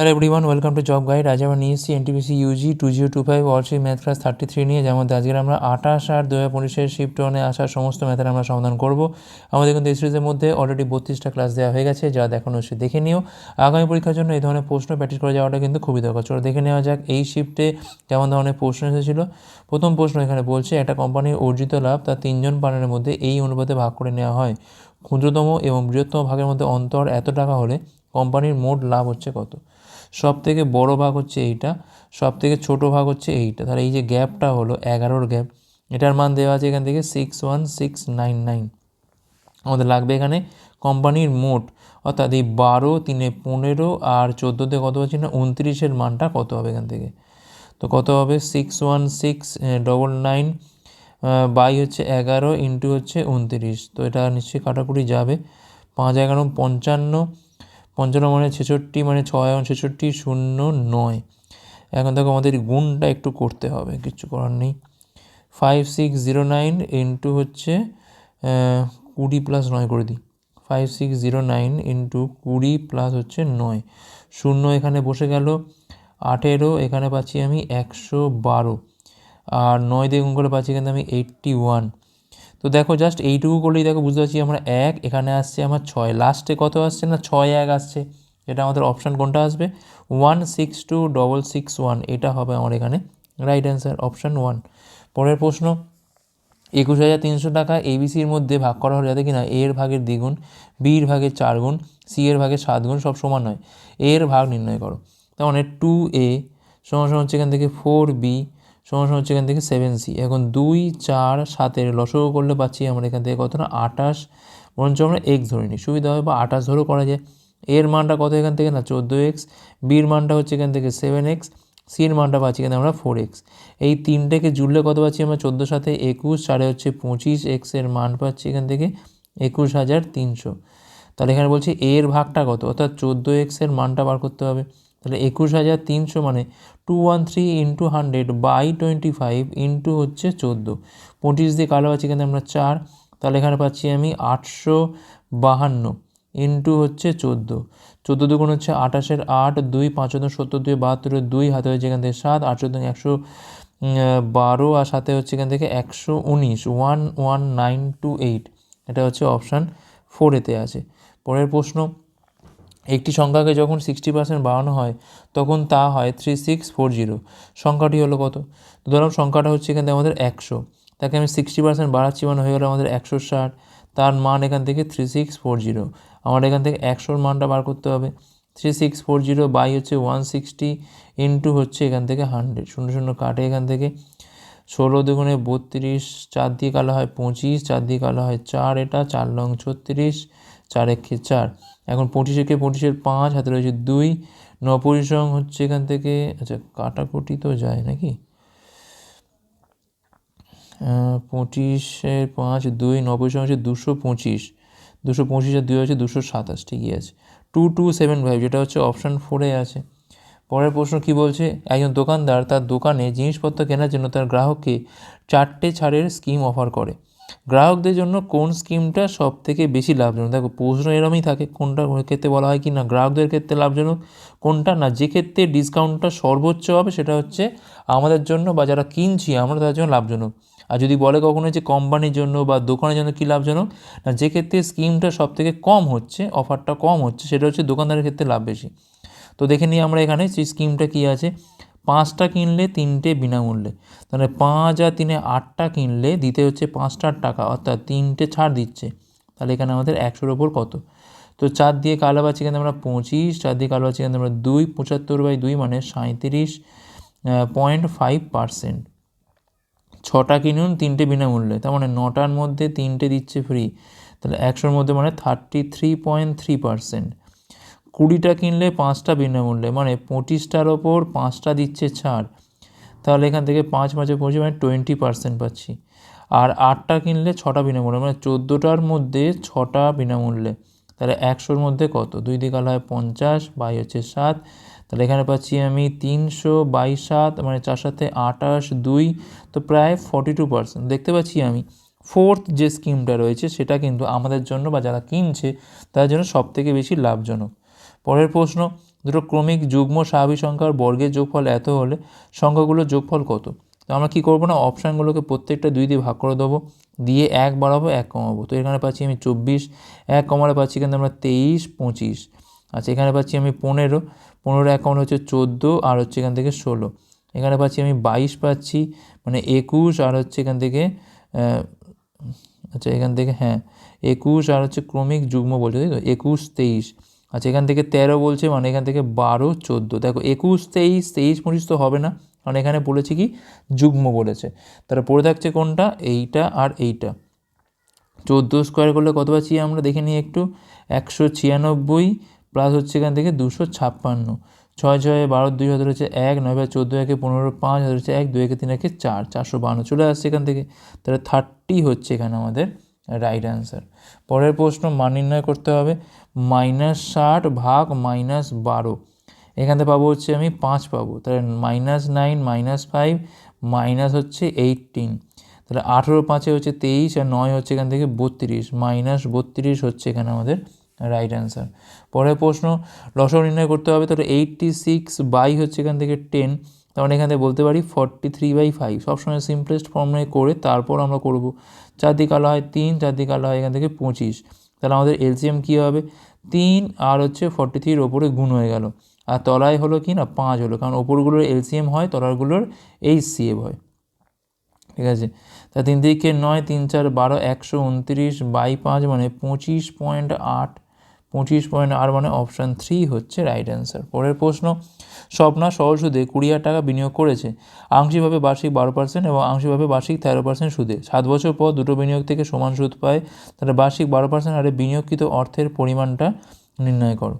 Hello everyone welcome to job guide আজ আমরা নিয়ে এসেছি NTPC UG two zero two five অলসি math class thirty three নিয়ে যেমন আজকে আমরা আঠাশ আর দু হাজার পঁচিশের শিফট ওয়ানে আসা সমস্ত ম্যাথের আমরা সমাধান করব। আমাদের কিন্তু এই সিরিজের মধ্যে অলরেডি বত্রিশটা ক্লাস দেওয়া হয়ে গেছে, যা দেখানো হচ্ছে, দেখে নিও। আগামী পরীক্ষার জন্য এই ধরনের প্রশ্ন প্র্যাকটিস করে যাওয়াটা কিন্তু খুবই দরকার। চলো দেখে নেওয়া যাক এই শিফটে কেমন ধরনের প্রশ্ন এসেছিল। প্রথম প্রশ্ন এখানে বলছে, একটা কোম্পানির অর্জিত লাভ তার তিনজন পার্টনারের মধ্যে এই অনুপাতে ভাগ করে নেওয়া হয়। ক্ষুদ্রতম এবং বৃহত্তম ভাগের মধ্যে অন্তর এত টাকা হলে কোম্পানির মোট লাভ হচ্ছে কত? সব থেকে বড় ভাগ হচ্ছে এইটা সব থেকে ছোটো ভাগ হচ্ছে এইটা। তাহলে এই যে গ্যাপটা হলো, এগারোর গ্যাপ, এটার মান দেওয়া আছে এখান থেকে six one six nine nine আমাদের লাগবে এখানে কোম্পানির মোট, অর্থাৎ এই বারো, তিনে পনেরো আর চোদ্দোতে কত হচ্ছে না, উনত্রিশের মানটা কত হবে এখান থেকে? তো কত হবে? Six one six double nine by হচ্ছে এগারো ইন্টু হচ্ছে উনত্রিশ। তো এটা নিশ্চয়ই কাটাকুটি যাবে। পাঁচ এগারো, পঞ্চান্ন পঞ্চান্ন মানে ছেষট্টি মানে ছয় ছেষট্টি শূন্য নয়। এখন দেখো আমাদের গুণটা একটু করতে হবে, কিছু করার নেই। Five six zero nine into হচ্ছে কুড়ি প্লাস নয় করে দিই। Five six zero nine into কুড়ি প্লাস হচ্ছে নয়। শূন্য এখানে বসে গেল, আঠেরো এখানে পাচ্ছি আমি একশো বারো। আর নয় দিয়ে গুণ করে পাচ্ছি কিন্তু আমি এইট্টি ওয়ান তো দেখো জাস্ট এইটুকু করলেই দেখো বুঝতে পারছি আমরা এক, এখানে আসছে আমার ছয়। লাস্টে কত আসছে না? ছয় এক আসছে। এটা আমাদের অপশান কোনটা আসবে? One six two double six one এটা হবে আমার এখানে রাইট অ্যান্সার অপশান ওয়ান পরের প্রশ্ন, একুশ হাজার তিনশো টাকা এবিসির মধ্যে ভাগ করা হলে যাতে কিনা এর ভাগের দ্বিগুণ বির ভাগের চার গুণ সি এর ভাগের সাত গুণ সব সমান নয়। এর ভাগ নির্ণয় করো। তার মানে টু এ সমান সমান হচ্ছে এখান থেকে ফোর বি সমান হচ্ছে এখান থেকে সেভেন সি এখন দুই, চার, সাতের লসও করলে পাচ্ছি আমরা এখান থেকে কত না? আঠাশ। বরঞ্চ আমরা এক্স ধরে নিই। সুবিধা হয় বা আঠাশ ধরেও করা যায়। এর মানটা কত এখান থেকে না? চোদ্দ এক্স বির মানটা হচ্ছে এখান থেকে সেভেন এক্স সির মানটা পাচ্ছি এখানে আমরা ফোর এক্স এই তিনটেকে জুড়লে কত পাচ্ছি আমরা? চোদ্দ সাথে একুশ, চারে হচ্ছে পঁচিশ এক্সের মান পাচ্ছি এখান থেকে একুশ হাজার তিনশো। তাহলে এখানে বলছি এর ভাগটা কত? অর্থাৎ চোদ্দ এক্সের মানটা বার করতে হবে। তাহলে একুশ হাজার তিনশো মানে two one three into hundred by twenty five into হচ্ছে চোদ্দ। পঁচিশ দিয়ে কালো আছে এখানে আমরা চার, তাহলে এখানে পাচ্ছি আমি আটশো বাহান্ন ইন্টু হচ্ছে চোদ্দ। চোদ্দ দুগুণ হচ্ছে আঠাশের আট, দুই পাঁচ সত্তর, দুই বাহাত্তরের দুই হাতে হচ্ছে এখান থেকে সাত, আট চোদ্দ একশো বারো আর সাথে হচ্ছে এখান থেকে একশো উনিশ one one nine two eight এটা হচ্ছে অপশান ফোরেতে আছে। পরের প্রশ্ন একটি সংখ্যাকে যখন সিক্সটি পার্সেন্ট বাড়ানো হয়, তখন তা হয় থ্রি সিক্স ফোর জিরো সংখ্যাটি হলো কত? তো ধরুন সংখ্যাটা হচ্ছে এখান থেকে আমাদের একশো। তাকে আমি সিক্সটি পার্সেন্ট বাড়াচ্ছি মানে হয়ে গেলো আমাদের একশো ষাট। তার মান এখান থেকে থ্রি সিক্স ফোর জিরো আমার এখান থেকে একশোর মানটা বার করতে হবে। Three six four zero by হচ্ছে ওয়ান সিক্সটি ইন্টু হচ্ছে এখান থেকে হান্ড্রেড শূন্য শূন্য কাটে এখান থেকে। ষোলো দুগুণে বত্রিশ, চার দিয়ে কালো হয় পঁচিশ, চার দিয়ে কালো হয় চার, এটা চার লং ছত্রিশ, চার একে চার। এখন পঁচিশ একে পঁচিশের পাঁচ, হাতে রয়েছে দুই। নপরিসং হচ্ছে এখান থেকে আচ্ছা কাটাকুটি তো যায় নাকি? পঁচিশের পাঁচ, দুই নপরিসং হচ্ছে দুশো পঁচিশ। দুশো পঁচিশের দুই হচ্ছে দুশো সাতাশ, ঠিকই আছে। টু টু, সেভেন, ফাইভ, যেটা হচ্ছে অপশান ফোরে আছে। পরের প্রশ্ন কি বলছে? একজন দোকানদার তার দোকানে জিনিসপত্র কেনার জন্য তার গ্রাহককে চারটে ছাড়ের স্কিম অফার করে। গ্রাহকদের জন্য কোন স্কিমটা সব থেকে বেশি লাভজনক? দেখো, প্রশ্ন এরমই থাকে, কোনটা ক্ষেত্রে বলা হয় কি না? গ্রাহকদের ক্ষেত্রে লাভজনক কোনটা না? যে ক্ষেত্রে ডিসকাউন্টটা সর্বোচ্চ হবে সেটা হচ্ছে আমাদের জন্য বা যারা কিনছি আমরা তাদের জন্য লাভজনক। আর যদি বলে কখনো যে কোম্পানির জন্য বা দোকানের জন্য কী লাভজনক? না, যে ক্ষেত্রে স্কিমটা সব থেকে কম হচ্ছে, অফারটা কম হচ্ছে, সেটা হচ্ছে দোকানদারের ক্ষেত্রে লাভ বেশি। তো দেখে নিই আমরা এখানে সেই স্কিমটা কী আছে। পাঁচটা কিনলে তিনটে বিনামূল্যে। তাহলে পাঁচ আর তিনে আটটা কিনলে দিতে হচ্ছে পাঁচটার টাকা, অর্থাৎ তিনটে ছাড় দিচ্ছে। তাহলে এখানে আমাদের একশোর ওপর কত? তো চার দিয়ে কালো এখানে আমরা পঁচিশ, চার দিয়ে কালো পাচ্ছি এখানে আমরা দুই, পঁচাত্তর বাই দুই মানে সাঁত্রিশ পয়েন্ট ফাইভ পারসেন্ট। ছটা কিনুন, তিনটে বিনামূল্যে, তার মানে নটার মধ্যে তিনটে দিচ্ছে ফ্রি তাহলে একশোর মধ্যে মানে thirty three point three percent. কুড়িটা কিনলে পাঁচটা বিনামূল্যে মানে পঁচিশটার ওপর পাঁচটা দিচ্ছে ছাড়। তাহলে এখান থেকে পাঁচ পাঁচে পঁচিশ মানে টোয়েন্টি পার্সেন্ট পাচ্ছি। আর আটটা কিনলে ছটা বিনামূল্যে মানে চোদ্দোটার মধ্যে ছটা বিনামূল্যে। তাহলে একশোর মধ্যে কত? দুই দিক আলো হয় পঞ্চাশ, বাই হচ্ছে সাত। তাহলে এখানে পাচ্ছি আমি তিনশো বাই সাত মানে চার সাথে আটাশ দুই, তো প্রায় ফর্টি টু পার্সেন্ট দেখতে পাচ্ছি আমি ফোর্থ যে স্কিমটা রয়েছে, সেটা কিন্তু আমাদের জন্য বা যারা কিনছে, তাদের জন্য সবথেকে বেশি লাভজনক। পরের প্রশ্ন দুটো ক্রমিক যুগ্ম স্বাভাবিক সংখ্যার বর্গের যোগফল এত হলে সংখ্যাগুলোর যোগফল কত? তো আমরা কী করব না, অপশানগুলোকে প্রত্যেকটা দুই দিয়ে ভাগ করে দেবো, দিয়ে এক বাড়াবো, এক কমাবো। তো এখানে পাচ্ছি আমি চব্বিশ, এক কমালে পাচ্ছি কিন্তু আমরা তেইশ, পঁচিশ। আচ্ছা এখানে পাচ্ছি আমি পনেরো পনেরো এক কমালে হচ্ছে চোদ্দ, আর হচ্ছে এখান থেকে ষোলো। এখানে পাচ্ছি আমি বাইশ পাচ্ছি মানে একুশ, আর হচ্ছে এখান থেকে আচ্ছা এখান থেকে হ্যাঁ একুশ, আর হচ্ছে ক্রমিক যুগ্ম বলছে, তাই তো? একুশ, তেইশ। আচ্ছা এখান থেকে তেরো বলছে মানে এখান থেকে বারো, চোদ্দ। দেখো, একুশ, তেইশ তেইশ, পঁচিশ তো হবে না। কারণ এখানে বলেছে কি? যুগ্ম বলেছে। তারা পড়ে থাকছে কোনটা? এইটা আর এইটা। চোদ্দ স্কোয়ার করলে কত পাচ্ছি আমরা? দেখে নিই একটু। একশো ছিয়ানব্বই প্লাস হচ্ছে এখান থেকে দুশো ছাপ্পান্ন। ছয় ছয়, বারো, দুই হাজার হচ্ছে এক, নয় বাই চোদ্দ, একে পনেরো, পাঁচ হাজার হচ্ছে এক, দুই, একে তিন, একে চার, চারশো বান্ন। চলে আসছে এখান থেকে। তাহলে থার্টি হচ্ছে এখানে আমাদের। রাইট অ্যান্সার পরের প্রশ্ন, মান নির্ণয় করতে হবে মাইনাস ষাট ভাগ মাইনাস বারো। এখান পাবো হচ্ছে আমি পাঁচ পাবো। তাহলে minus nine minus five minus হচ্ছে এইটিন তাহলে আঠেরো পাঁচে হচ্ছে তেইশ আর নয় হচ্ছে এখান থেকে বত্রিশ। মাইনাস বত্রিশ হচ্ছে এখানে আমাদের রাইট অ্যান্সার পরের প্রশ্ন লসও নির্ণয় করতে হবে, তাহলে এইটটি সিক্স বাই হচ্ছে এখান থেকে টেন তখন এখান থেকে বলতে পারি ফর্টি থ্রি বাই ফাইভ সবসময় সিম্পলেস্ট ফর্মে করে তারপর আমরা করব। চারদিকে আলো হয় তিন চারদিকে আলো হয় এখান থেকে পঁচিশ। তাহলে আমাদের এলসিএম কী হবে? তিন আর হচ্ছে ফর্টি থ্রির ওপরে গুণ হয়ে গেল। আর তলায় হলো কি না? পাঁচ হলো। কারণ ওপরগুলোর এলসিএম হয়, তলারগুলোর এইচ সিএফ হয়। ঠিক আছে? তা তিন দিকে নয়, তিন, চার, বারো, একশো উনত্রিশ বাই পাঁচ মানে পঁচিশ পয়েন্ট আট। পঁচিশ পয়েন্ট আর মানে অপশান থ্রি হচ্ছে রাইট অ্যান্সার পরের প্রশ্ন স্বপ্না সহজ সুদে কুড়ি হাজার টাকা বিনিয়োগ করেছে। আংশিকভাবে বার্ষিক বারো পার্সেন্ট এবং আংশিকভাবে বার্ষিক তেরো পার্সেন্ট সুদে। সাত বছর পর দুটো বিনিয়োগ থেকে সমান সুদ পায়। তাহলে বার্ষিক বারো পার্সেন্ট হারে বিনিয়োগকৃত অর্থের পরিমাণটা নির্ণয় করো।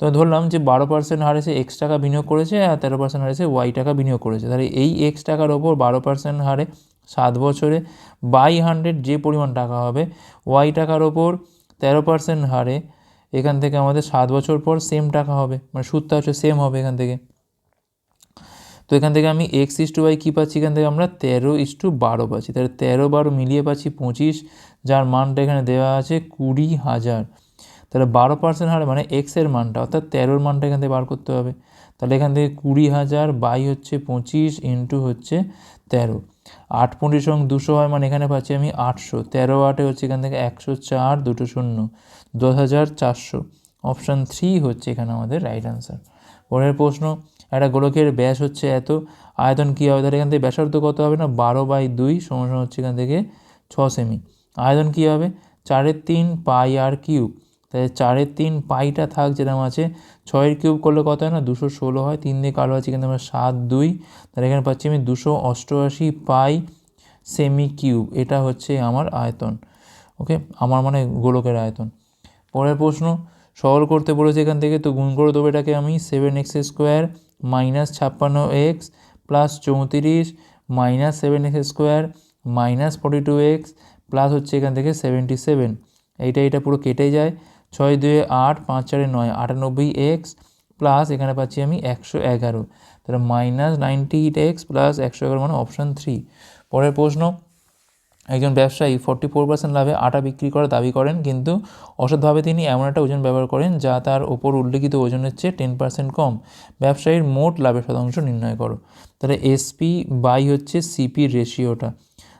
তো ধরলাম যে বারো পার্সেন্ট হারে সে এক্স টাকা বিনিয়োগ করেছে আর তেরো পার্সেন্ট হারে সে ওয়াই টাকা বিনিয়োগ করেছে। তাহলে এই এক্স টাকার ওপর বারো পার্সেন্ট হারে সাত বছরে বাই হান্ড্রেড যে পরিমাণ টাকা হবে ওয়াই টাকার ওপর তেরো পার্সেন্ট হারে এখান থেকে আমাদের সাত বছর পর সেম টাকা হবে। মানে সুদটা হচ্ছে সেম হবে এখান থেকে। তো এখান থেকে আমি এক্স ইস টু ওয়াই কী পাচ্ছি? এখান থেকে আমরা তেরো ইস টু বারো পাচ্ছি। তাহলে তেরো বারো মিলিয়ে পাচ্ছি পঁচিশ, যার মানটা এখানে দেওয়া আছে কুড়ি হাজার। তাহলে বারো পার্সেন্ট হারে মানে এক্সের মানটা, অর্থাৎ তেরোর মানটা এখান থেকে বার করতে হবে। তাহলে এখান থেকে কুড়ি হাজার বাই হচ্ছে পঁচিশ ইন্টু হচ্ছে তেরো। আট পনেরো সঙ্গে দুশো হয় মানে এখানে পাচ্ছি আমি আটশো। তেরো আটে হচ্ছে এখান থেকে একশো চার, দুটো শূন্য, দশ হাজার চারশো। অপশান থ্রি হচ্ছে এখানে আমাদের রাইট অ্যান্সার পরের প্রশ্ন, একটা গোলকের ব্যাস হচ্ছে এত, আয়তন কী হবে? তাহলে এখান থেকে ব্যাসার্ধ কত হবে না? বারো বাই দুই সমস্যা হচ্ছে এখান থেকে ছ সেমি আয়তন কী হবে? চারের তিন পাই আর কিউব। তাহলে চারের তিন পাইটা থাক যেরকম আছে, ছয়ের কিউব করলে কত হয় না? দুশো ষোলো হয়। তিন দিয়ে কালো আছে কিন্তু আমরা সাত, দুই। তাহলে এখানে পাচ্ছি আমি দুশো অষ্টআশি পাই সেমি কিউব। এটা হচ্ছে আমার আয়তন। ওকে? আমার মানে গোলকের আয়তন। পরের প্রশ্ন, সরল করতে বলেছে এখান থেকে, তো গুণ করে দেবো এটাকে আমি সেভেন এক্স স্কোয়ার মাইনাস ছাপ্পান্ন এক্স প্লাস চৌত্রিশ minus seven x square minus forty two x plus হচ্ছে এখান থেকে সেভেন্টি সেভেন এইটা এটা পুরো কেটে যায়। ছয় দুয়ে আট পাঁচ চারে নয়, আটানব্বই এক্স প্লাস এখানে পাচ্ছি আমি একশো এগারো। তাহলে minus ninety eight x plus একশো এগারো মানে অপশান থ্রি পরের প্রশ্ন, একজন ব্যবসায়ী ফর্টি ফোর পার্সেন্ট লাভে আটা বিক্রি করার দাবি করেন, কিন্তু অসৎভাবে তিনি এমন একটা ওজন ব্যবহার করেন যা তার ওপর উল্লেখিত ওজনের চেয়ে টেন পার্সেন্ট কম। ব্যবসায়ীর মোট লাভের শতাংশ নির্ণয় করো। তাহলে এসপি বাই হচ্ছে সিপি রেশিওটা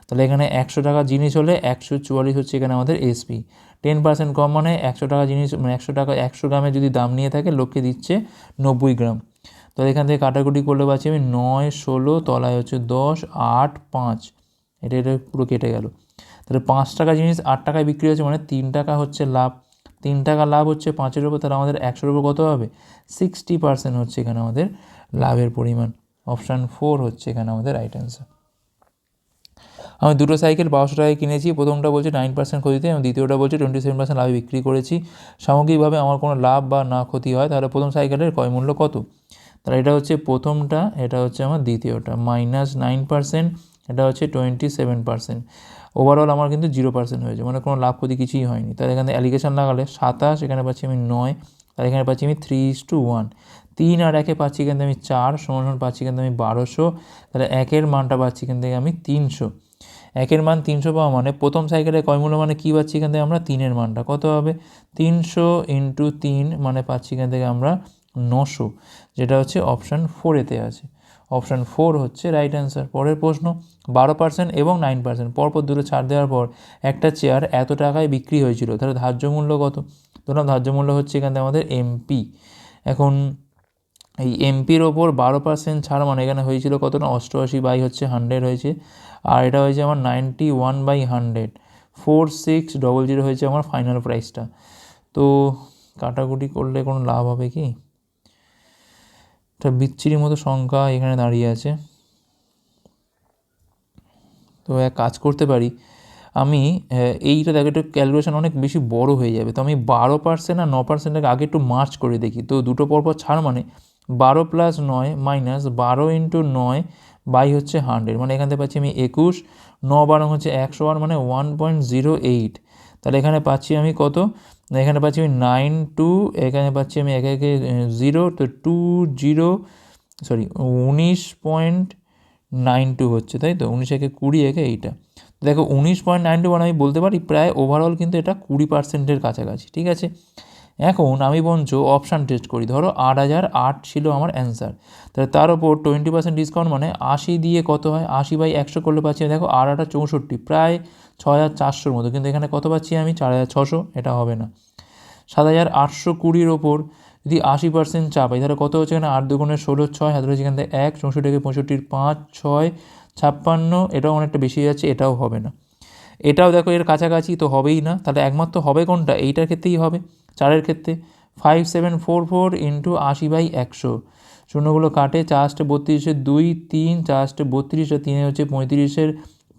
তাহলে এখানে একশো টাকা জিনিস হলে একশো চুয়াল্লিশ হচ্ছে এখানে আমাদের এসপি টেন পার্সেন্ট কম মানে একশো টাকা জিনিস মানে একশো টাকা, একশো গ্রামে যদি দাম নিয়ে থাকে, লোককে দিচ্ছে নব্বই গ্রাম। তো এখান থেকে কাটাকুটি করলে পাচ্ছি আমি নয়, ষোলো, তলায় হচ্ছে দশ, আট, পাঁচ। এটা এটা পুরো কেটে গেল। তাহলে পাঁচ টাকা জিনিস, আট টাকায় বিক্রি হচ্ছে মানে তিন টাকা হচ্ছে লাভ। তিন টাকা লাভ হচ্ছে পাঁচের উপর, তাহলে আমাদের একশোর উপর কত হবে? সিক্সটি পার্সেন্ট হচ্ছে এখানে আমাদের লাভের পরিমাণ। অপশান ফোর হচ্ছে এখানে আমাদের রাইট অ্যান্সার আমি দুটো সাইকেল বারোশো টাকায় কিনেছি। প্রথমটা বলছে নাইন পার্সেন্ট ক্ষতিতে এবং দ্বিতীয়টা বলছে টোয়েন্টি সেভেন পার্সেন্ট লাভে বিক্রি করেছি। সামগ্রিকভাবে আমার কোনো লাভ বা না ক্ষতি হয়, তাহলে প্রথম সাইকেলের ক্রয় মূল্য কত? তাহলে এটা হচ্ছে প্রথমটা, এটা হচ্ছে আমার দ্বিতীয়টা মাইনাস নাইন পার্সেন্ট এটা হচ্ছে টোয়েন্টি সেভেন পার্সেন্ট ওভারঅল আমার কিন্তু জিরো পার্সেন্ট হয়েছে মানে কোনো লাভ ক্ষতি কিছুই হয়নি। তাহলে এখানে অ্যালিগেশন লাগালে সাতাশ, এখানে পাচ্ছি আমি নয়, তাহলে এখানে পাচ্ছি আমি থ্রি ইস টু ওয়ান তিন আর একে পাচ্ছি কিন্তু আমি চার, সমান সমান পাচ্ছি কিন্তু আমি বারোশো, তাহলে একের মানটা পাচ্ছি থেকে আমি তিনশো। একের মান তিনশো পাওয়া মানে প্রথম সাইকেলে কয় মূল্য মানে কী পাচ্ছি এখান থেকে আমরা তিনের মানটা, কত হবে? তিনশো ইন্টু তিন মানে পাচ্ছি এখান থেকে আমরা নশো, যেটা হচ্ছে অপশান ফোরেতে আছে। অপশান ফোর হচ্ছে রাইট অ্যান্সার পরের প্রশ্ন, বারো পার্সেন্ট এবং নাইন পার্সেন্ট পরপর দুটো ছাড় দেওয়ার পর একটা চেয়ার এত টাকায় বিক্রি হয়েছিল, তাহলে ধার্য মূল্য কত? ধরলাম ধার্য মূল্য হচ্ছে এখানে আমাদের এমপি এখন এই এমপির ওপর বারো পার্সেন্ট ছাড় মানে এখানে হয়েছিল কত না? অষ্টআশি বাই হচ্ছে হান্ড্রেড হয়েছে। আর এটা হয়েছে আমার ninety one by hundred four six double zero হয়েছে আমার ফাইনাল প্রাইসটা তো কাটাকুটি করলে কোনো লাভ হবে কি? একটা বিচ্ছিরির মতো সংখ্যা এখানে দাঁড়িয়ে আছে। তো এক কাজ করতে পারি। আমি এইটা দেখো একটু ক্যালকুলেশন অনেক বেশি বড় হয়ে যাবে। তো আমি বারো পার্সেন্ট আর ন পার্সেন্টটাকে আগে একটু মার্চ করে দেখি। তো দুটো পরপর ছাড় মানে বারো প্লাস নয় মাইনাস বারো ইন্টু নয় বাই হচ্ছে হান্ড্রেড। মানে এখান থেকে পাচ্ছি আমি একুশ, ন বারো হচ্ছে একশো আর মানে ওয়ান পয়েন্ট জিরো এইট। তাহলে এখানে পাচ্ছি আমি কত? এখানে পাচ্ছি আমি নাইন টু, এখানে পাচ্ছি আমি একে একে জিরো, তো টু জিরো, সরি, উনিশ পয়েন্ট নাইন টু হচ্ছে, তাই তো? উনিশ একে কুড়ি, একে এইটা। দেখো, উনিশ পয়েন্ট নাইন টু ওয়ান আমি বলতে পারি প্রায় ওভারঅল কিন্তু এটা কুড়ি পার্সেন্টের কাছাকাছি, ঠিক আছে? এখন আমি বঞ্চ অপশান টেস্ট করি। ধরো আট হাজার আট ছিল আমার অ্যান্সার তাহলে তার ওপর টোয়েন্টি পার্সেন্ট ডিসকাউন্ট মানে আশি দিয়ে কত হয়? আশি বাই একশো করলে পাচ্ছি দেখো আট আটা চৌষট্টি, প্রায় ছ হাজার চারশোর মতো। কিন্তু এখানে কত পাচ্ছি আমি? চার হাজার ছশো, এটা হবে না। সাত হাজার আটশো কুড়ির ওপর যদি আশি পার্সেন্ট চা পাই তাহলে কত হচ্ছে এখানে? আট দুগুণের ষোলো, ছয় হাতে রয়েছে এখান থেকে এক, চৌষট্টি থেকে পঁয়ষট্টির পাঁচ, ছয়, ছাপ্পান্ন, এটাও অনেকটা বেশি যাচ্ছে, এটাও হবে না। এটাও দেখো এর কাছাকাছি তো হবেই না। তাহলে একমাত্র হবে কোনটা? এইটার ক্ষেত্রেই হবে। চারের ক্ষেত্রে five seven four four into আশি বাই একশো। শূন্যগুলো কাটে, চারটে বত্রিশের দুই, তিন, চারটে বত্রিশ আর তিনে হচ্ছে পঁয়ত্রিশের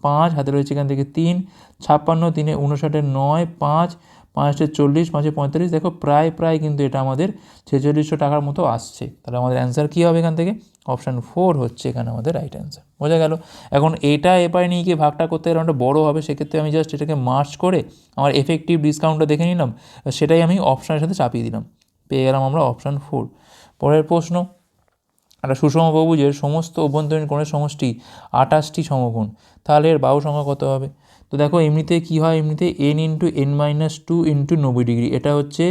পাঁচ, হাতে রয়েছে এখান থেকে তিন, ছাপ্পান্ন, তিনে উনষাটের নয়, পাঁচ পাঁচটা চল্লিশ পাঁচে পঁয়তাল্লিশ, দেখো প্রায় প্রায় কিন্তু এটা আমাদের ছেচল্লিশশো টাকার মতো আসছে। তাহলে আমাদের অ্যান্সার কী হবে এখান থেকে? অপশান ফোর হচ্ছে এখানে আমাদের রাইট অ্যান্সার বোঝা গেল? এখন এটা এপারে নিয়ে গিয়ে ভাগটা করতে গেলে একটা বড়ো হবে, সেক্ষেত্রে আমি জাস্ট এটাকে মার্চ করে আমার এফেক্টিভ ডিসকাউন্টটা দেখে নিলাম, সেটাই আমি অপশানের সাথে চাপিয়ে দিলাম। পেয়ে গেলাম আমরা অপশান ফোর পরের প্রশ্ন, একটা সুষম বহুভুজের সমস্ত অভ্যন্তরীণ কোণের সমষ্টি আঠাশটি সমকোণ, তাহলে এর বাহু সংখ্যা কত হবে? তো দেখো এমনিতে কী হয়? এমনিতে N into N minus two into নব্বই ডিগ্রি এটা হচ্ছে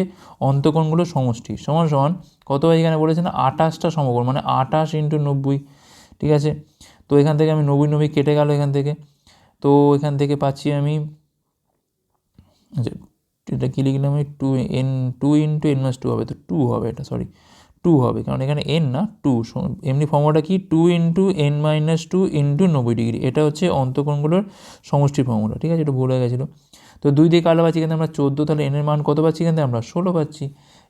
অন্তকোণগুলোর সমষ্টি। সমান সমান কত হয় এখানে বলেছেন আঠাশটা সমকোণ মানে আঠাশ ইন্টু নব্বই, ঠিক আছে? তো এখান থেকে আমি নব্বই নব্বই কেটে গেল এখান থেকে। তো এখান থেকে পাচ্ছি আমি আচ্ছা এটা কী লিখলাম আমি? Two N two into N minus two হবে, তো টু হবে এটা সরি টু হবে, কারণ এখানে এন না টু এমনি ফর্মুলাটা কি? Two into N minus two into নব্বই ডিগ্রি এটা হচ্ছে অন্তকোণগুলোর সমষ্টির ফর্মুলা ঠিক আছে? এটা ভুল হয়ে গেছিল। তো দুই দিয়ে কালো পাচ্ছি কিন্তু আমরা চোদ্দ, তাহলে এনের মান কত পাচ্ছি কিন্তু আমরা ষোলো পাচ্ছি।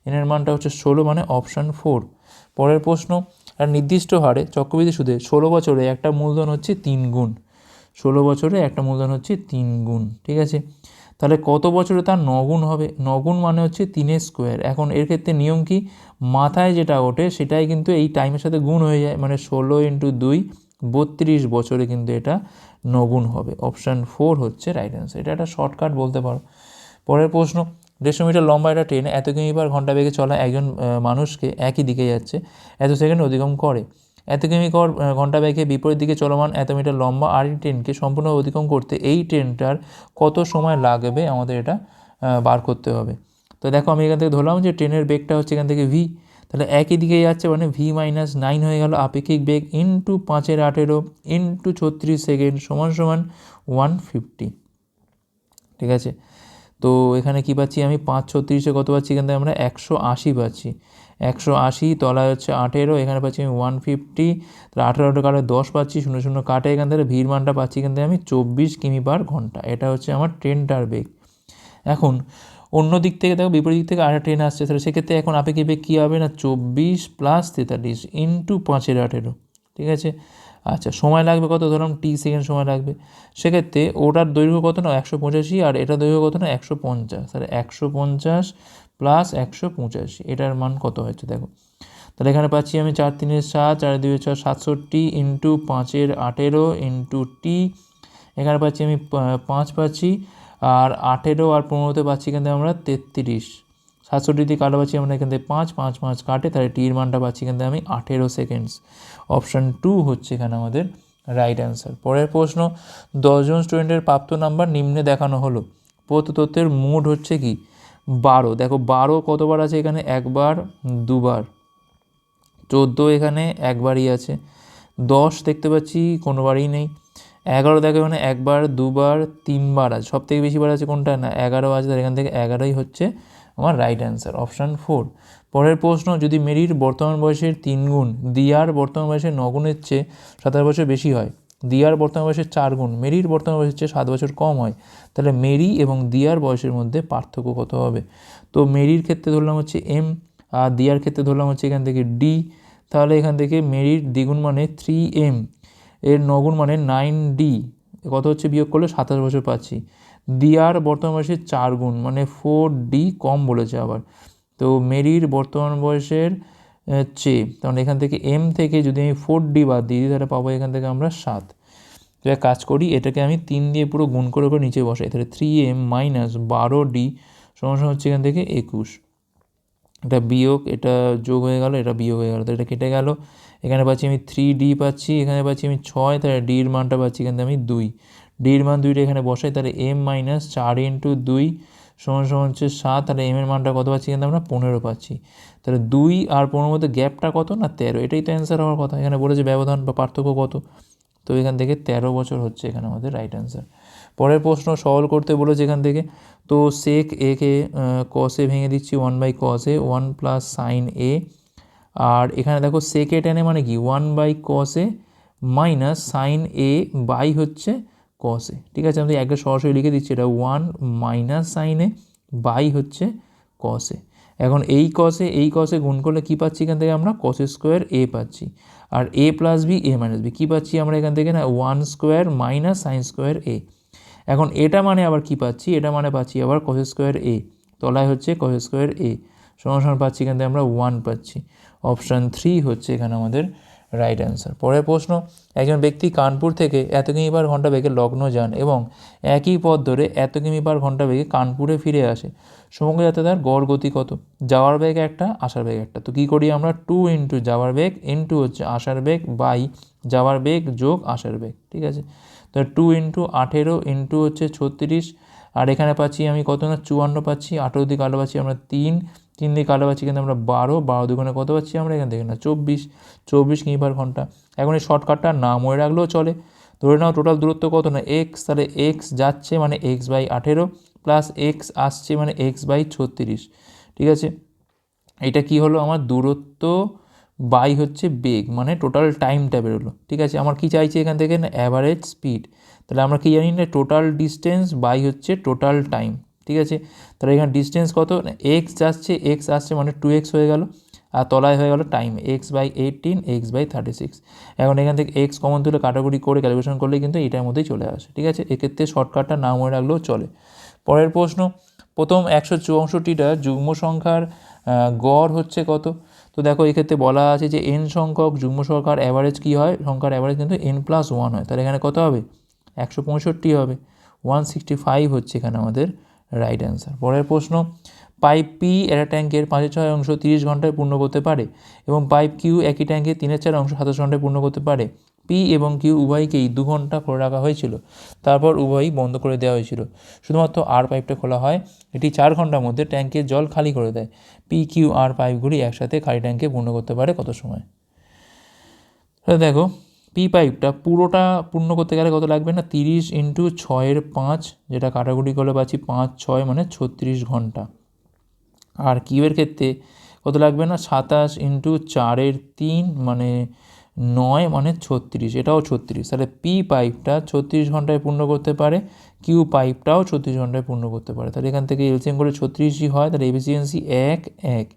এনের মানটা হচ্ছে ষোলো মানে অপশান ফোর পরের প্রশ্ন, আর নির্দিষ্ট হারে চক্রবৃদ্ধি সুদে ষোলো বছরে একটা মূলধন হচ্ছে তিন গুণ। ষোলো বছরে একটা মূলধন হচ্ছে তিন গুণ, ঠিক আছে? তাহলে কত বছরে তার নগুণ হবে? নগুণ মানে হচ্ছে তিনের স্কোয়ার এখন এর ক্ষেত্রে নিয়ম কি? মাথায় যেটা ওঠে সেটাই কিন্তু এই টাইমের সাথে গুণ হয়ে যায়। মানে ষোলো ইন্টু দুই, বত্রিশ বছরে কিন্তু এটা নগুণ হবে। অপশান ফোর হচ্ছে রাইট অ্যান্সার এটা একটা শর্টকাট বলতে পারো। পরের প্রশ্ন দেড়শো মিটার লম্বা একটা ট্রেন এত কিমি পার ঘণ্টা বেগে চলা একজন মানুষকে একই দিকে যাচ্ছে, এত সেকেন্ড অতিক্রম করে। এত কিমি ঘণ্টা ব্যাগে বিপরীত দিকে চলমান এত মিটার লম্বা আর ট্রেনকে সম্পূর্ণ অতিক্রম করতে এই ট্রেনটার কত সময় লাগবে আমাদের এটা বার করতে হবে। তো দেখো আমি এখান থেকে ধরলাম যে ট্রেনের বেগটা হচ্ছে এখান থেকে ভি তাহলে একই দিকে যাচ্ছে মানে ভি মাইনাস নাইন হয়ে গেল আপেক্ষিক বেগ ইন্টু পাঁচের আঠেরো ইন্টু ছত্রিশ সেকেন্ড সমান সমান ওয়ান ফিফটি ঠিক আছে? তো এখানে কি পাচ্ছি আমি? পাঁচ ছত্রিশে কত পাচ্ছি? এখান থেকে আমরা একশো আশি পাচ্ছি। একশো আশি, তলায় হচ্ছে আঠেরো, এখানে পাচ্ছি আমি ওয়ান ফিফটি তাহলে আঠেরোটা কাটে দশ পাচ্ছি, শূন্য শূন্য কাটে এখান থেকে, ভিড় মানটা পাচ্ছি এখান থেকে আমি চব্বিশ কিমি পার ঘণ্টা। এটা হচ্ছে আমার ট্রেনটার বেগ। এখন, অন্য দিক থেকে দেখো, বিপরীত দিক থেকে আরেকটা ট্রেন আসছে, তাহলে সেক্ষেত্রে এখন আপেক্ষিক বেগ কী হবে না? চব্বিশ প্লাস তেতাল্লিশ ইন্টু পাঁচের আঠেরো। ঠিক আছে? আচ্ছা সময় লাগবে কত? ধরুন টি সেকেন্ড সময় লাগবে। সেক্ষেত্রে ওটার দৈর্ঘ্য কত না? একশো পঁচাশি, আর এটার দৈর্ঘ্য কত না? একশো পঞ্চাশ। তাহলে একশো পঞ্চাশ প্লাস একশো পঁচাশি। এটার মান কত হচ্ছে দেখো। তাহলে এখানে পাচ্ছি আমি চার তিনের সাত, চার দুই চার সাতষট্টি ইন্টু পাঁচের আঠেরো ইন্টু টি। এখানে পাচ্ছি আমি পাঁচ পাচ্ছি, আর আঠেরো আর পনেরোতে পাচ্ছি এখান থেকে আমরা তেত্রিশ। সাতষট্টিতে কাটা পাচ্ছি আমরা এখান থেকে পাঁচ পাঁচ পাঁচ কাটে, তাহলে টির মানটা পাচ্ছি থেকে আমি আঠেরো সেকেন্ডস। অপশান টু হচ্ছে এখানে আমাদের রাইট অ্যান্সার। পরের প্রশ্ন, দশজন স্টুডেন্টের প্রাপ্ত নাম্বার নিম্নে দেখানো হলো। প্রত তথ্যের মোড হচ্ছে কি? বারো। দেখো, বারো কতবার আছে এখানে? একবার, দুবার। চোদ্দ এখানে একবারই আছে। দশ দেখতে পাচ্ছি, কোনোবারই নেই। এগারো দেখো এখানে একবার, দুবার, তিনবার আছে। সব থেকে বেশি বার আছে কোনটা? না, এগারো আছে। তার এখান থেকে এগারোই হচ্ছে আমার রাইট অ্যান্সার অপশান ফোর পরের প্রশ্ন, যদি মেরির বর্তমান বয়সের তিন গুণ দিয়ার বর্তমান বয়সের নগুণের চেয়ে সাতাশ বছর বেশি হয় দিয়ার বর্তমান বয়সের চার গুণ, মেরির বর্তমান বয়সের চেয়ে সাত বছর কম হয়, তাহলে মেরি এবং দিয়ার বয়সের মধ্যে পার্থক্য কত হবে? তো মেরির ক্ষেত্রে ধরলাম হচ্ছে এম, আর দিয়ার ক্ষেত্রে ধরলাম হচ্ছে এখান থেকে ডি, তাহলে এখান থেকে মেরির দ্বিগুণ মানে থ্রি এম, এর নগুণ মানে নাইন ডি, কত হচ্ছে বিয়োগ করলে সাতাশ বছর পাচ্ছি। দিয়ার বর্তমান বয়সের চার গুণ মানে ফোর ডি কম বলেছে আবার। তো মেরির বর্তমান বয়সের চেয়ে তখন এখান থেকে এম থেকে যদি আমি ফোর ডি বাদ দিই তাহলে পাবো এখান থেকে আমরা সাত। তো এক কাজ করি, এটাকে আমি তিন দিয়ে পুরো গুণ করে করে নিচে বসাই। তাহলে থ্রি এম মাইনাস বারো ডি সমস্যা হচ্ছে এখান থেকে একুশ। এটা বিয়োগ, এটা যোগ হয়ে গেল, এটা বিয়োগ হয়ে গেল তো এটা কেটে গেল। এখানে পাচ্ছি আমি থ্রি ডি পাচ্ছি, এখানে পাচ্ছি আমি ছয়, তাহলে ডির মানটা পাচ্ছি এখান থেকে আমি দুই। ডির মান দুইটা এখানে বসাই, তাহলে এম মাইনাস চার ইন্টু দুই সমান সমান হচ্ছে সাত আর এম এর মানটা কত পাচ্ছি কিন্তু আমরা পনেরো পাচ্ছি। তাহলে দুই আর পনেরোর মধ্যে গ্যাপটা কত না তেরো? এটাই তো অ্যান্সার হওয়ার কথা। এখানে বলেছে ব্যবধান বা পার্থক্য কত? তো এখান থেকে তেরো বছর হচ্ছে এখানে আমাদের রাইট অ্যান্সার পরের প্রশ্ন সলভ করতে বলেছে এখান থেকে, তো সেক এ একে কসে ভেঙে দিচ্ছি one by কসে one plus sine A আর এখানে দেখো সেকে টেনে মানে কি? One by কসে minus sine A by হচ্ছে কসে ঠিক আছে, আমি একবার সরাসরি লিখে দিচ্ছি, এটা ওয়ান মাইনাস সাইনে বাই হচ্ছে কসে এখন এই কসে এই কসে গুণ করলে কী পাচ্ছি এখান থেকে আমরা? কসে স্কোয়ার এ পাচ্ছি। আর A plus B A minus B কী পাচ্ছি আমরা এখান থেকে না? One square minus sine square A এখন এটা মানে আবার কী পাচ্ছি? এটা মানে পাচ্ছি আবার কসে স্কোয়ার এ তলায় হচ্ছে কসে স্কোয়ার এ সমান সমান পাচ্ছি এখান থেকে আমরা ওয়ান পাচ্ছি। অপশান থ্রি হচ্ছে এখানে আমাদের রাইট অ্যান্সার পরের প্রশ্ন, একজন ব্যক্তি কানপুর থেকে এত কিমি পার ঘণ্টা বেগে লগ্ন যান এবং একই পথ ধরে এত কিমি পার ঘণ্টা বেগে কানপুরে ফিরে আসে। সমগ্র তার গড় গতি কত? যাওয়ার বেগ একটা, আসার বেগ একটা। তো কী করি আমরা? টু ইন্টু যাওয়ার বেগ ইন্টু হচ্ছে আসার বেগ বাই যাওয়ার বেগ যোগ আসার বেগ। ঠিক আছে? তো টু ইন্টু আঠেরো ইন্টু হচ্ছে ছত্রিশ আর এখানে পাচ্ছি আমি কত না? চুয়ান্ন পাচ্ছি। আঠেরো দিকে আলো পাচ্ছি আমরা তিন। তিন দিকে আলো পাচ্ছি কিন্তু আমরা বারো। বারো দুগুণে কত পাচ্ছি আমরা এখান থেকে না? চব্বিশ। চব্বিশ কিমি ঘণ্টা? এখন এই শর্টকাটটা না মনে রাখলেও চলে। ধরে নাও টোটাল দূরত্ব কত না? এক্স তাহলে এক্স যাচ্ছে মানে এক্স বাই আঠেরো প্লাস এক্স আসছে মানে এক্স বাই ছত্রিশ। ঠিক আছে? এটা কি হলো? আমার দূরত্ব বাই হচ্ছে বেগ মানে টোটাল টাইমটা বেরোলো। ঠিক আছে? আমার কি চাইছে এখান থেকে? না অ্যাভারেজ স্পিড তাহলে আমরা কি জানি না টোটাল ডিস্টেন্স বাই হচ্ছে টোটাল টাইম ঠিক আছে? তাহলে এখানে ডিস্টেন্স কত? এক্স আসছে এক্স আসছে মানে টু এক্স হয়ে গেল, আর তলায় হয়ে গেল time X by eighteen X by thirty six এখন এখান থেকে এক্স কমন তুলে কাটাকুটি করে ক্যালকুলেশন করলে কিন্তু এটার মধ্যেই চলে আসে, ঠিক আছে? এক্ষেত্রে শর্টকাটটা না মনে রাখলেও চলে। পরের প্রশ্ন, প্রথম একশো চৌষট্টিটা যুগ্ম সংখ্যার গড় হচ্ছে কত? তো দেখো এক্ষেত্রে বলা আছে যে এন সংখ্যক যুগ্ম সংখ্যার অ্যাভারেজ কী হয়? সংখ্যার অ্যাভারেজ কিন্তু এন প্লাস ওয়ান হয়। তাহলে এখানে কত হবে? একশো পঁয়ষট্টি হবে। ওয়ান সিক্সটি ফাইভ হচ্ছে এখানে আমাদের রাইট অ্যান্সার পরের প্রশ্ন পাইপ পি একটা ট্যাঙ্কের পাঁচের ছয় অংশ তিরিশ ঘন্টায় পূর্ণ করতে পারে এবং পাইপ কিউ একই ট্যাঙ্কের তিনের চার অংশ সাতাশ ঘন্টায় পূর্ণ করতে পারে। পি এবং কিউ উভয়কেই দু ঘণ্টা খোলা রাখা হয়েছিল। তারপর উভয়ই বন্ধ করে দেওয়া হয়েছিল। শুধুমাত্র আর পাইপটা খোলা হয়, এটি চার ঘণ্টার মধ্যে ট্যাঙ্কের জল খালি করে দেয়। পি কিউ আর পাইপগুলি একসাথে খালি ট্যাঙ্কে পূর্ণ করতে পারে কত সময়? দেখো পি পাইপটা পুরোটা পূর্ণ করতে গেলে কত লাগবে না? তিরিশ ইন্টু ছয়ের পাঁচ, যেটা কাটাকুটি করলে পাচ্ছি পাঁচ, ছয় মানে ছত্রিশ ঘণ্টা। আর কিউয়ের ক্ষেত্রে কত লাগবে না? সাতাশ ইন্টু চারের তিন মানে নয় মানে ছত্রিশ, এটাও ছত্রিশ। তাহলে পি পাইপটা ছত্রিশ ঘন্টায় পূর্ণ করতে পারে কিউ পাইপটাও ছত্রিশ ঘন্টায় পূর্ণ করতে পারে। তাহলে এখান থেকে এলসিএম করে ছত্রিশই হয়, তাহলে এফিসিয়েন্সি এক এক।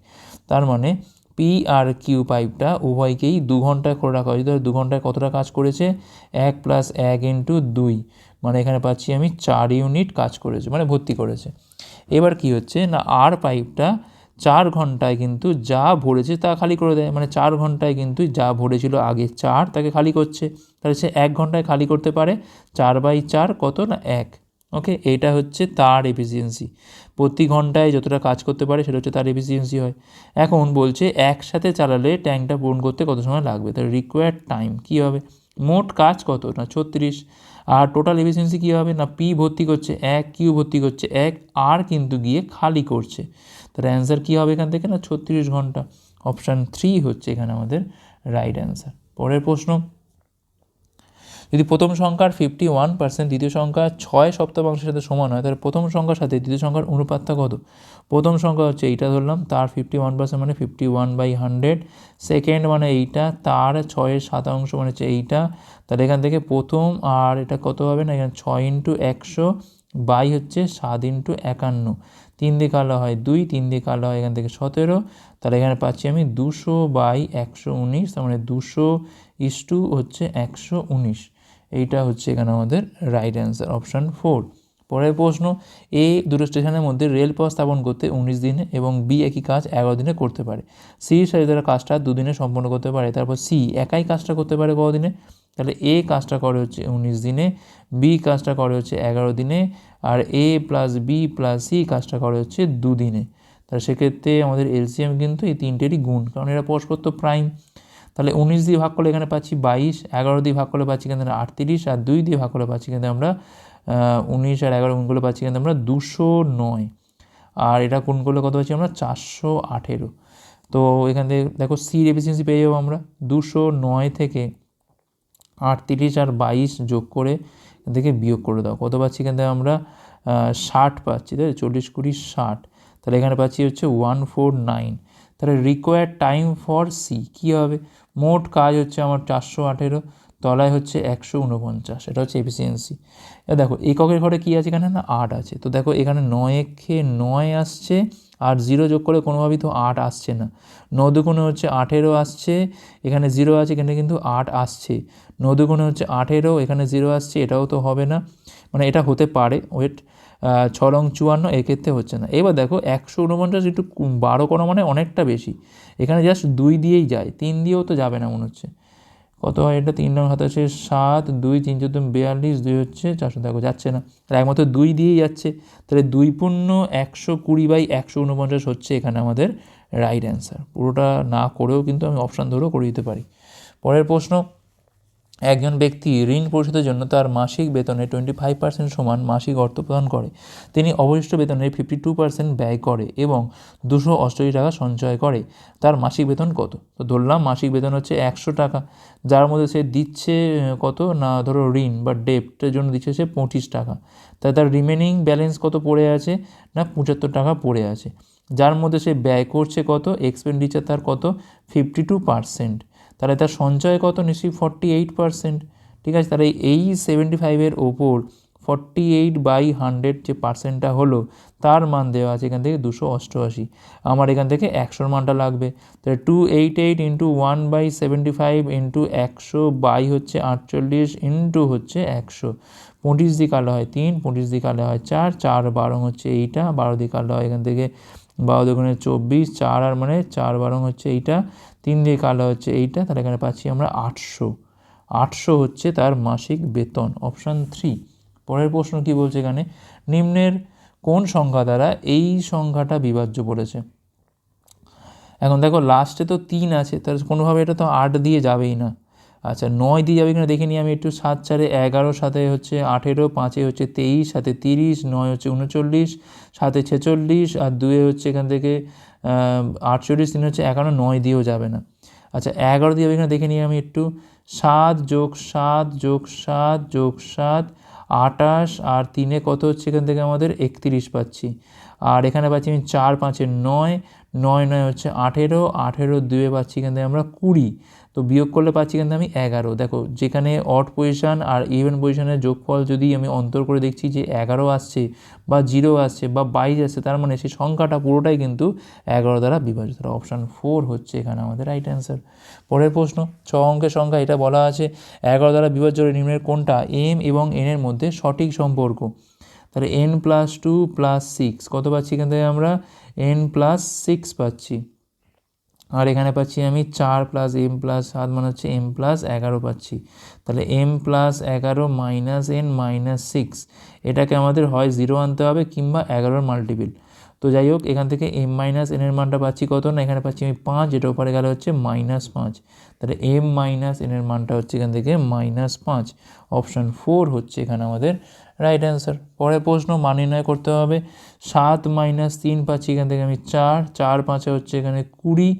তার মানে পি আর কিউ পাইপটা উভয়কেই দু ঘন্টায় করে রাখা হয়েছে। ধরো দু ঘন্টায় কতটা কাজ করেছে? এক প্লাস এক ইন্টু দুই। মানে এখানে পাচ্ছি আমি চার ইউনিট কাজ করেছে মানে ভর্তি করেছে। এবার কি হচ্ছে? না আর পাইপটা চার ঘন্টায় কিন্তু যা ভরেছে তা খালি করে দেয়। মানে চার ঘন্টায় কিন্তু যা ভরেছিল আগে চার, তাকে খালি করছে। তাহলে সে এক ঘন্টায় খালি করতে পারে। চার বাই চার কত? না, এক। ওকে এটা হচ্ছে তার এফিসিয়েন্সি প্রতি ঘন্টায় যতটা কাজ করতে পারে সেটা হচ্ছে তার এফিসিয়েন্সি হয়। এখন বলছে একসাথে চালালে ট্যাঙ্কটা পূরণ করতে কত সময় লাগবে? তার রিকোয়ার্ড টাইম কী হবে? মোট কাজ কত? না ছত্রিশ। আর টোটাল এফিসিয়েন্সি কী হবে? না পি ভর্তি করছে এক কিউ ভর্তি করছে এক আর কিন্তু গিয়ে খালি করছে। তার অ্যান্সার কী হবে এখান থেকে? না ছত্রিশ ঘণ্টা। অপশান থ্রি হচ্ছে এখানে আমাদের রাইট অ্যান্সার পরের প্রশ্ন। যদি প্রথম সংখ্যার ফিফটি ওয়ান পার্সেন্ট দ্বিতীয় সংখ্যা ছয় সপ্তমাংশের সাথে সমান হয়, তাহলে প্রথম সংখ্যার সাথে দ্বিতীয় সংখ্যার অনুপাতটা কত? প্রথম সংখ্যা হচ্ছে এইটা ধরলাম, তার ফিফটি ওয়ান পার্সেন্ট মানে fifty one by hundred second মানে এইটা, তার ছয়ের শতাংশ মানে হচ্ছে এইটা, তাহলে এখান থেকে প্রথম আর এটা কত হবে না, এখানে ছয় ইন্টু একশো বাই হচ্ছে সাত ইন্টু একান্ন, তিন দিয়ে কালো হয় দুই, তিন দিয়ে কালো হয় এখান থেকে সতেরো, তাহলে এখানে পাচ্ছি আমি দুশো বাই একশো উনিশ, তার মানে দুশো ইস টু হচ্ছে একশো উনিশ। এইটা হচ্ছে এখানে আমাদের রাইট অ্যান্সার অপশান ফোর পরের প্রশ্ন এ দুটো স্টেশনের মধ্যে রেলপথ স্থাপন করতে উনিশ দিনে এবং বি একই কাজ এগারো দিনে করতে পারে। সির সাথে তারা কাজটা দুদিনে সম্পন্ন করতে পারে। তারপর সি একাই কাজটা করতে পারে কদিনে তাহলে এ কাজটা করে হচ্ছে উনিশ দিনে বি কাজটা করে হচ্ছে এগারো দিনে, আর A plus B plus C কাজটা করে হচ্ছে দুদিনে। তাহলে সেক্ষেত্রে আমাদের এলসিএম কিন্তু এই তিনটেরই গুণ, কারণ এরা পরস্পর তো প্রাইম তাহলে উনিশ দিয়ে ভাগ করলে এখানে পাচ্ছি বাইশ, এগারো দিয়ে ভাগ করলে পাচ্ছি কিন্তু আটত্রিশ, আর দুই দিয়ে ভাগ করলে পাচ্ছি কিন্তু আমরা উনিশ আর এগারো গুণ করলে পাচ্ছি কিন্তু আমরা দুশো নয়। আর এটা গুণ করলে কত পাচ্ছি আমরা চারশো আঠেরো। তো এখান থেকে দেখো সির এফিসিয়েন্সি পেয়ে যাব আমরা। দুশো নয় থেকে আটত্রিশ আর বাইশ যোগ করে এখান থেকে বিয়োগ করে দাও। কত পাচ্ছি এখান থেকে আমরা ষাট পাচ্ছি, তাই চল্লিশ কুড়ি ষাট। তাহলে এখানে পাচ্ছি হচ্ছে ওয়ান ফোর নাইন। তাহলে রিকোয়ার্ড টাইম ফর সি কী হবে? মোট কাজ হচ্ছে আমার চারশো আঠেরো, তলায় হচ্ছে একশো উনপঞ্চাশ এটা হচ্ছে এফিসিয়েন্সি দেখো, এককের ঘরে কী আছে এখানে? না, আট আছে। তো দেখো, এখানে নয় একে নয় আসছে, আর জিরো যোগ করে কোনোভাবেই তো আট আসছে না। নদুগুণে হচ্ছে আঠেরো আসছে, এখানে জিরো আছে, এখানে কিন্তু আট আসছে। নদুগুণে হচ্ছে আঠেরো, এখানে জিরো আসছে, এটাও তো হবে না। মানে এটা হতে পারে ওয়েট ছ রং চুয়ান্ন, এক্ষেত্রে হচ্ছে না। এবার দেখো, একশো উনপঞ্চাশ একটু বারো কোনো মানে অনেকটা বেশি। এখানে জাস্ট দুই দিয়েই যায়, তিন দিয়েও তো যাবে না মনে হচ্ছে। কত হয় এটা? তিন নং হচ্ছে সাত, দুই, তিন, চোদ্দ, বিয়াল্লিশ, দুই হচ্ছে চারশো, দেখো যাচ্ছে না। তাহলে একমাত্র দুই দিয়েই যাচ্ছে, তাহলে দুই পূর্ণ একশো কুড়ি বাই একশো উনপঞ্চাশ হচ্ছে এখানে আমাদের রাইট অ্যান্সার পুরোটা না করেও কিন্তু আমি অপশান ধরেও করে দিতে পারি। পরের প্রশ্ন একজন ব্যক্তি ঋণ পরিশোধের জন্য তার মাসিক বেতনে টোয়েন্টি ফাইভ পার্সেন্ট সমান মাসিক অর্থ প্রদান করে। তিনি অবশিষ্ট বেতনের ফিফটি টু পার্সেন্ট ব্যয় করে এবং দুশো অষ্টআশি টাকা সঞ্চয় করে। তার মাসিক বেতন কত? তো ধরলাম মাসিক বেতন হচ্ছে একশো টাকা। যার মধ্যে সে দিচ্ছে কত? না, ধরো ঋণ বা ডেপ্টের জন্য দিচ্ছে সে পঁচিশ টাকা। তাই তার রিমেনিং ব্যালেন্স কত পড়ে আছে? না, পঁচাত্তর টাকা পড়ে আছে। যার মধ্যে সে ব্যয় করছে কত? এক্সপেন্ডিচার তার কত? ফিফটি টু পার্সেন্ট তাহলে তার সঞ্চয় কত নিশ্চয়ই? ফর্টি এইট পার্সেন্ট ঠিক আছে? তাহলে এই সেভেন্টি ফাইভের ওপর ফর্টি এইট বাই হান্ড্রেড যে পার্সেন্টটা হলো, তার মান দেওয়া আছে এখান থেকে দুশো অষ্টআশি। আমার এখান থেকে একশোর মানটা লাগবে। তাহলে two eight eight into one by seventy five into একশো বাই হচ্ছে আটচল্লিশ ইন্টু হচ্ছে একশো। পঁচিশ দিক আলো হয় তিন, পঁচিশ দিক আলো হয় চার চার বারো হচ্ছে এইটা, বারো দিক আলো হয় এখান থেকে বারো দুগুণে চব্বিশ, চার আর মানে চার বারো হচ্ছে এইটা তিন দিয়ে কালো হচ্ছে এইটা, তাহলে এখানে পাচ্ছি আমরা আটশো। আটশো হচ্ছে তার মাসিক বেতন অপশান থ্রি পরের প্রশ্ন কি বলছে এখানে? নিম্নের কোন সংখ্যা দ্বারা এই সংখ্যাটা বিভাজ্য বলেছে এখন দেখো লাস্টে তো তিন আছে তাহলে কোনোভাবে এটা তো আট দিয়ে যাবেই না। আচ্ছা নয় দিয়ে যাবে কিনা দেখে নিই, আমি একটু সাত চারে এগারো সাথে হচ্ছে আঠেরো, পাঁচে হচ্ছে তেইশ সাথে তিরিশ, নয় হচ্ছে উনচল্লিশ সাথে ছেচল্লিশ, আর দুয়ে হচ্ছে এখান থেকে আটচল্লিশ দিন হচ্ছে এগারো নয় দিয়েও যাবে না। আচ্ছা এগারো দিয়ে এখানে দেখে নিই আমি একটু। সাত যোগ সাত যোগ সাত যোগ সাত আটাশ আর তিনে কত হচ্ছে এখান থেকে আমাদের? একত্রিশ পাচ্ছি। আর এখানে পাচ্ছি আমি চার, পাঁচে নয় নয় নয় হচ্ছে আঠেরো আঠেরো দুয়ে পাচ্ছি এখান থেকে আমরা কুড়ি। তো বিয়োগ করলে পাচ্ছি কিন্তু আমি এগারো। দেখো, যেখানে অট পজিশান আর ইভেন পজিশানের যোগফল যদি আমি অন্তর করে দেখছি যে এগারো আসছে বা জিরো আসছে বা বাইশ আসছে, তার মানে সেই সংখ্যাটা পুরোটাই কিন্তু এগারো দ্বারা বিভাজিত। অপশান ফোর হচ্ছে এখানে আমাদের রাইট অ্যান্সার পরের প্রশ্ন, ছ অঙ্কের সংখ্যা এটা বলা আছে, এগারো দ্বারা বিভাজ্য নিম্নের কোনটা? এম এবং এনের মধ্যে সঠিক সম্পর্ক। তাহলে N plus two plus six কত পাচ্ছি এখান থেকে আমরা? এন প্লাস সিক্স পাচ্ছি। আর এখানে পাচ্ছি আমি চার প্লাস এম প্লাস সাত মানে হচ্ছে এম প্লাস এগারো পাচ্ছি। তাহলে এম প্লাস এগারো মাইনাস এন মাইনাস সিক্স এটাকে আমাদের হয় জিরো আনতে হবে কিংবা এগারোর মাল্টিপিল তো যাই হোক, এখান থেকে এম মাইনাস এনের মানটা পাচ্ছি কত না? এখানে পাচ্ছি আমি পাঁচ, যেটা উপরে গেলে হচ্ছে মাইনাস পাঁচ। তাহলে এম মাইনাস এনের মানটা হচ্ছে এখান থেকে মাইনাস পাঁচ। অপশান ফোর হচ্ছে এখানে আমাদের রাইট অ্যান্সার পরের প্রশ্ন, মান নির্ণয় করতে হবে। সাত মাইনাস তিন পাচ্ছি এখান থেকে আমি চার। চার পাঁচে হচ্ছে এখানে কুড়ি।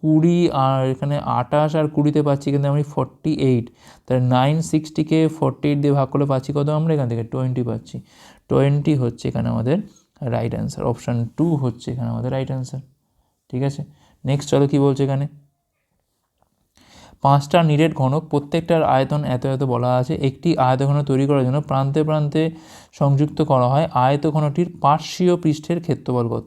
কুড়ি আর এখানে আঠাশ আর কুড়িতে পাচ্ছি কিন্তু আমি ফর্টি এইট তাহলে নাইন সিক্সটিকে ফর্টি এইট দিয়ে ভাগ করলে পাচ্ছি কত আমরা এখান থেকে? টোয়েন্টি পাচ্ছি। টোয়েন্টি হচ্ছে এখানে আমাদের রাইট অ্যান্সার অপশান টু হচ্ছে এখানে আমাদের রাইট অ্যান্সার ঠিক আছে? নেক্সট চলো কী বলছে এখানে? পাঁচটা নিরেট ঘনক, প্রত্যেকটার আয়তন এত এত বলা আছে। একটি আয়তঘন তৈরি করার জন্য প্রান্তে প্রান্তে সংযুক্ত করা হয় আয়তঘনটির পার্শ্বীয় পৃষ্ঠের ক্ষেত্রফল কত?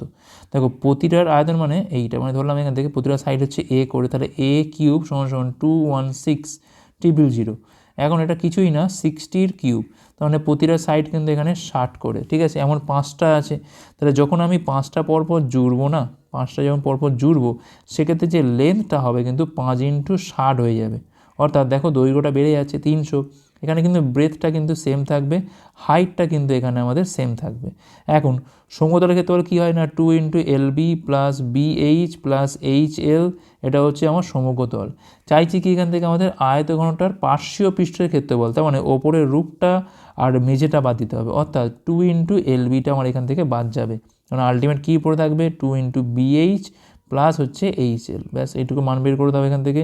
দেখো, প্রতিটার আয়তন মানে এইটা। মানে ধরলাম এখান থেকে প্রতিটা সাইড হচ্ছে এ করে, তাহলে এ কিউব সমান সমান two one six triple zero এখন এটা কিছুই না সিক্সটির কিউব তাহলে প্রতিটা সাইড কিন্তু এখানে ষাট করে, ঠিক আছে? এমন পাঁচটা আছে, তাহলে যখন আমি পাঁচটা পরপর জুড়বো না, পাঁচটা যখন পরপর জুড়বো, সেক্ষেত্রে যে লেন্থটা হবে কিন্তু পাঁচ ইন্টু ষাট হয়ে যাবে। অর্থাৎ দেখো দৈর্ঘ্যটা বেড়ে যাচ্ছে তিনশো এখানে কিন্তু ব্রেথটা কিন্তু সেম থাকবে হাইটটা কিন্তু এখানে আমাদের সেম থাকবে। এখন, সমতলের ক্ষেত্রে কী হয় না? Two into L B plus BH plus H L এটা হচ্ছে আমার সমগ্রতল চাইছি কি এখান থেকে আমাদের আয়তঘনটার পার্শ্বীয় পৃষ্ঠের ক্ষেত্রফল তার মানে ওপরের রূপটা আর মেঝেটা বাদ দিতে হবে। অর্থাৎ টু ইন্টু এল বিটা আমার এখান থেকে বাদ যাবে। কারণ আলটিমেট কী পড়ে থাকবে? টু ইন্টু বিএইচ প্লাস হচ্ছে এইচ এল ব্যাস, এইটুকু মান বের করে দেবো এখান থেকে।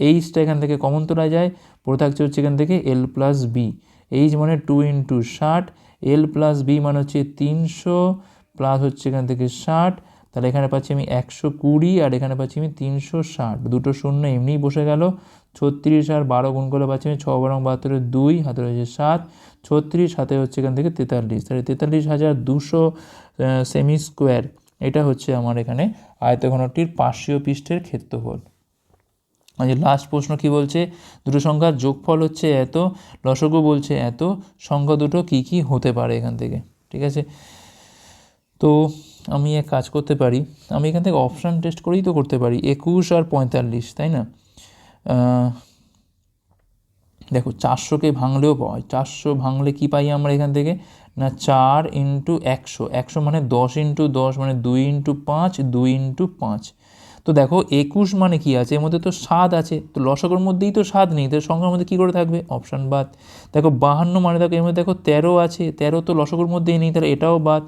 এইচটা এখান থেকে কমন তোলা যায় পড়ে থাকছে হচ্ছে এখান থেকে এল প্লাস বি এইচ মানে টু ইন্টু ষাট এল প্লাস বি মানে হচ্ছে তিনশো প্লাস হচ্ছে এখান থেকে ষাট। তাহলে এখানে পাচ্ছি আমি একশো কুড়ি আর এখানে পাচ্ছি আমি তিনশো ষাট। দুটো শূন্য এমনিই বসে গেল। ছত্রিশ আর বারো গুণ করলে পাচ্ছি আমি ছ বারং বাহাত্তরের দুই, হাতে রয়েছে সাত। ছত্রিশ হাতে হচ্ছে এখান থেকে তেতাল্লিশ। তাহলে তেতাল্লিশ হাজার দুশো সেমি স্কোয়ার এটা হচ্ছে আমার এখানে আয়তঘনটির পার্শ্বীয় পৃষ্ঠের ক্ষেত্রফল। আজ লাস্ট প্রশ্ন কি বলছে? দুটো সংখ্যার যোগফল হচ্ছে এত, লসগু বলছে এত, সংখ্যা দুটো কি কি হতে পারে এখান থেকে, ঠিক আছে? তো আমি এক কাজ করতে পারি, আমি এখান থেকে অপশান টেস্ট করেই তো করতে পারি, একুশ আর পঁয়তাল্লিশ, তাই না? দেখো, চারশোকে ভাঙলেও পাওয়া চারশো ভাঙলে কি পাই আমরা এখান থেকে? না, চার ইন্টু একশো একশো মানে দশ ইন্টু দশ মানে দুই ইন্টু পাঁচ, দুই ইন্টু পাঁচ। তো দেখো, একুশ মানে কি আছে? এর মধ্যে তো স্বাদ আছে। তো লসকর মধ্যেই তো স্বাদ নেই তো সংখ্যার মধ্যে কী করে থাকবে? অপশান বাদ। দেখো, বাহান্ন মানে দেখো, এর মধ্যে দেখো তেরো আছে। তেরো তো লসকর মধ্যেই নেই, তাহলে এটাও বাদ।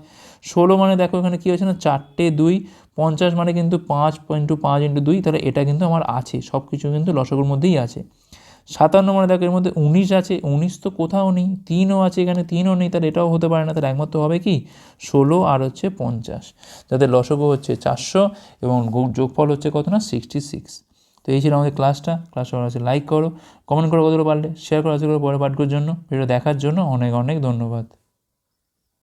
ষোলো মানে দেখো, এখানে কী হয়েছে না? চারটে দুই, পঞ্চাশ মানে কিন্তু পাঁচ ইন্টু পাঁচ ইন্টু দুই, তাহলে এটা কিন্তু আমার আছে। সব কিছু কিন্তু লসকর মধ্যেই আছে। সাতান্ন মানে দেখো, এর মধ্যে উনিশ আছে, উনিশ তো কোথাও নেই, তিনও আছে এখানে, তিনও নেই, তাহলে এটাও হতে পারে না, তাহলে একমাত্র হবে কি? ষোলো আর হচ্ছে পঞ্চাশ যাদের লসগো হচ্ছে চারশো এবং যোগফল হচ্ছে কত না? সিক্সটি সিক্স তো এই ছিল আমাদের ক্লাসটা ক্লাসটা আছে লাইক করো কমেন্ট করো কতটা পারলে শেয়ার করো আজকে পরে পাঠকর জন্য ভিডিও দেখার জন্য অনেক অনেক ধন্যবাদ।